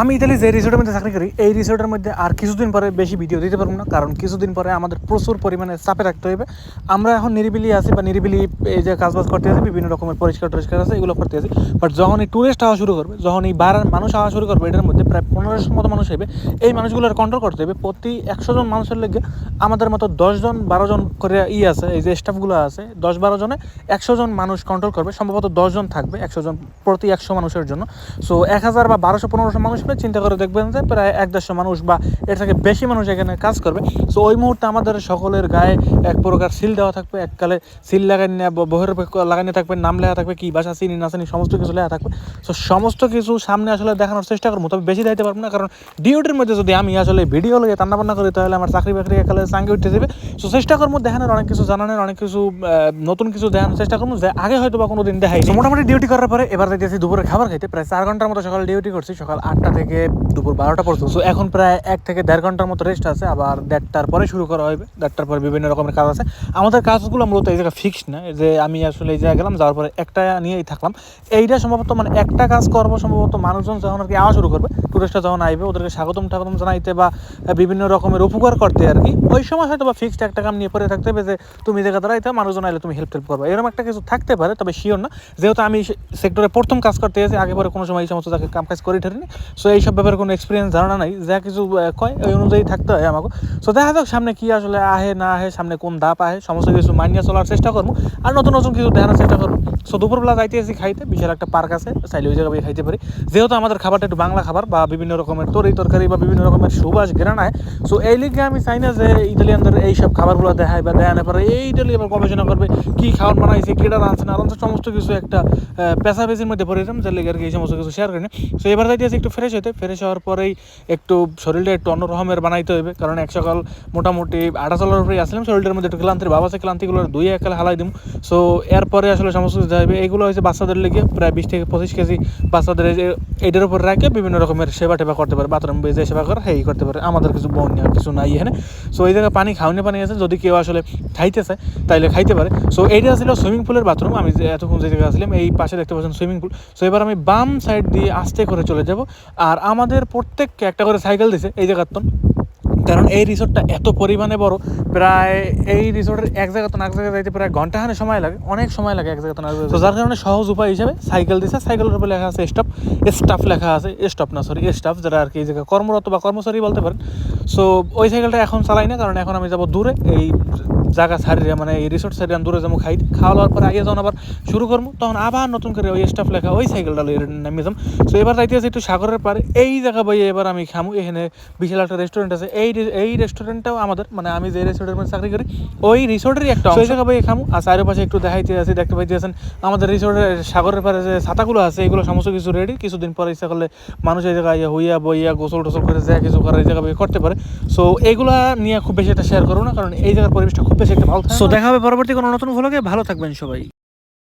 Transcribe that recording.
আমি ইতালি যে রিসোর্টের মধ্যে চাকরি করি, এই রিসোর্টের মধ্যে আর কিছুদিন পরে বেশি ভিডিও দিতে পারব না, কারণ কিছুদিন পরে আমাদের প্রচুর পরিমাণে চাপে রাখতে হবে আমরা এখন নিরিবিলি আছি বা নিরিবিলি এই যে কাজবাজ করতে আছি, বিভিন্ন রকমের পরিষ্কার টরিষ্কার আছে, এগুলো করতে আছি। বাট যখন এই টুরিস্ট আওয়া শুরু করবে, যখন এই বাড়ার মানুষ আওয়া শুরু করবে, এটার মধ্যে প্রায় পনেরোশো মতো মানুষ হবে এই মানুষগুলোর কন্ট্রোল করতে হবে। প্রতি একশো জন মানুষের লেগে আমাদের মতো দশজন বারো জন করে ই আছে, এই যে স্টাফগুলো আছে, দশ বারো জনে একশো জন মানুষ কন্ট্রোল করবে। সম্ভবত দশজন থাকবে একশো জন, প্রতি একশো মানুষের জন্য। সো এক হাজার বা বারোশো, পনেরোশো মানুষ হলে চিন্তা করে দেখবেন যে প্রায় এক দেড়শো মানুষ বা এর থেকে বেশি মানুষ এখানে কাজ করবে। সো ওই মুহূর্তে আমাদের সকলের গায়ে এক প্রকার সিল দেওয়া থাকবে এককালে সিল লাগাই বহের লাগানো থাকবে, নাম লেখা থাকবে, কি বাসা চিনি, না চিনি, সমস্ত কিছু লেখা থাকবে। সো সমস্ত কিছু সামনে আসলে দেখানোর চেষ্টা করব, তবে বেশি দিতে পারব না, কারণ ডিউটির মধ্যে যদি আমি আসলে ভিডিও লগে তান্না বান্না করি, তাহলে আমার চাকরি বাকরি একালে চাঙ্গে উঠতে যাবে। সো চেষ্টা করব দেখানোর, অনেক কিছু জানানোর, অনেক কিছু নতুন কিছু দেখানোর চেষ্টা করব, যে আগে হয়তো বা কোনো দিন দেখাই মোটামুটি ডিউটি করার পরে এবার যাইতেছি দুপুরে খাবার খাইতে, প্রায় চার ঘণ্টার মতো সকাল ডিউটি করছি, সকাল আটটা থেকে দুপুর বারোটা পর্যন্ত। সো এখন প্রায় এক থেকে দেড় ঘণ্টার মতো রেস্ট আছে, আবার দেড়টার পরে শুরু করা হবে। দেড়টার পরে বিভিন্ন রকমের কাজ আছে। আমাদের কাজগুলো মূলত এই জায়গায় ফিক্সড না যে আমি আসলে এই জায়গায় গেলাম, যাওয়ার পরে একটা নিয়েই থাকলাম। এইটা সম্ভবত মানে একটা কাজ করব সম্ভবত মানুষজন যখন আর কি আওয়া শুরু করবে টুরিস্টরা যখন আইবে, ওদেরকে স্বাগতম টাগতম জানাইতে বা বিভিন্ন রকমের উপকার করতে আর কি, ওই সময় হয়তো বা ফিক্সড একটা কাম নিয়ে পরে থাকতে হবে যে তুমি জায়গা দাঁড়াইতে, মানুষজন আইলে তুমি হেল্প টেল্প করবে। এরকম একটা কিছু থাকতে পারে, তবে শিওর না। যেহেতু আমি সেক্টরে প্রথম কাজ করতে গেছি আগে পরে কোনো সময় এই সমস্ত কাজ করে ঠারিনি সো এইসব ব্যাপারে কোনো এক্সপিরিয়েন্স ধারণা নাই। যা কিছু কয়, ওই অনুযায়ী থাকতে হয় আমাকে। সো দেখা যাক সামনে কি আসলে আহে, না আহে, সামনে কোন ধাপ আহে। সমস্ত কিছু মানিয়ে চলার চেষ্টা করব। আর নতুন নতুন কিছু দেখানোর চেষ্টা করব। সো দুপুরবেলা যাইতে এসে খাইতে। বিশাল একটা পার্ক আছে। চাইলে ওই জায়গায় খাইতে পারি। যেহেতু আমাদের খাবারটা একটু বাংলা খাবার বা বিভিন্ন রকমের তরি তরকারি বা বিভিন্ন রকমের সুবাস, ঘেরানায়। সো এই লিগে আমি চাই না যে ইতালিয়ানদের এইসব খাবারগুলো দেখায় বা দেখানো পারে এই ইটালি আবার গবেষণা করবে, কি খাবার বানাইছে কেটা রাঁধছে না রাঁধছে, সমস্ত কিছু একটা পেশাবেশির মধ্যে পড়ে যেতাম যার লিগে আর কি এই সমস্ত কিছু শেয়ার করি না সো এবার যাইতে একটু ফ্রেশ হইতে ফ্রেশ হওয়ার পরেই একটু শরীরটা একটু অন্য রকমের বানাইতে হবে কারণ এক সকাল মোটামুটি আটা চলার উপরে আসলাম শরীরটার মধ্যে একটু ক্লান্তির ভাব আছে ক্লান্তিগুলো দুই একালে হালাই দিম। সো এরপরে আসলে সমস্ত কিছু যাবে এগুলো হচ্ছে বাচ্চাদের লেগে প্রায় বিশ থেকে পঁচিশ কেজি বাচ্চাদের এটার উপর রাখে বিভিন্ন রকমের সেবা টেবা করতে পারে। বাথরুম যে সেবা করে হেই করতে পারে। আমাদের কিছু বোন নেই, কিছু নাই এখানে। সো এই জায়গায় পানি খাওয়ানো পানি আছে। যদি কেউ আসলে খাইতে চায় তাইলে খাইতে পারে। সো এইটা ছিল সুইমিং পুলের বাথরুম। আমি এতক্ষণ যে জায়গায় আসলাম এই পাশে দেখতে পাচ্ছেন সুইমিং পুল। সো এবার আমি বাম সাইড দিয়ে আস্তে করে চলে যাব। আর আমাদের প্রত্যেককে একটা করে সাইকেল দিছে এই জায়গার কারণ এই রিসোর্টটা এত পরিমাণে বড় প্রায় এই রিসোর্টের এক জায়গা তো এক জায়গায় যাইতে প্রায় ঘন্টাখানে সময় লাগে অনেক সময় লাগে এক জায়গা তো তো যার কারণে সহজ উপায় হিসেবে সাইকেল দিছে সাইকেলের উপরে লেখা আছে স্টাফ স্টাফ লেখা আছে স্টাফ না সরি স্টাফ যারা আর কি এই জায়গায় কর্মরত বা কর্মচারী বলতে পারেন। সো ওই সাইকেলটা এখন চালাই না কারণ এখন আমি যাব দূরে এই জায়গা ছাড়িয়ে মানে এই রিসোর্ট ছাড়িয়ে আমি দূরে যাব খাই খাওয়া দাওয়ার পরে আগে যখন আবার শুরু করব তখন আবার নতুন করে ওই স্টাফ লেখা ওই সাইকেলটা নামিয়ে যাম সো এবার যাইতে আছে একটু সাগরের পারে এই জায়গা বইয়ে এবার আমি খামু এখানে বিশাল একটা রেস্টুরেন্ট আছে এই এই রেস্টুরেন্টটাও আমাদের মানে আমি যে রেস্টুরেন্টের মধ্যে চাকরি করি ওই রিসোর্টেরই একটা অংশ। বইয়ে খামু। আর চারিপাশে একটু দেখাইতে আছে দেখতে পাইতে আছেন আমাদের রিসোর্টের সাগরের পারে যে ছাতাগুলো আছে এগুলো সমস্ত কিছু রেডি কিছুদিন পরে ইচ্ছা করলে মানুষ এই জায়গায় হইয়া বইয়া গোসল টোসল করে যা কিছু করে এই জায়গা করতে পারে। সো এইগুলা নিয়ে খুব বেশি একটা শেয়ার করো না কারণ এই জায়গার পরিবেশটা খুব বেশি একটা ভালো। সো দেখা হবে পরবর্তী কোনো নতুন ভ্লগে ভালো থাকবেন সবাই।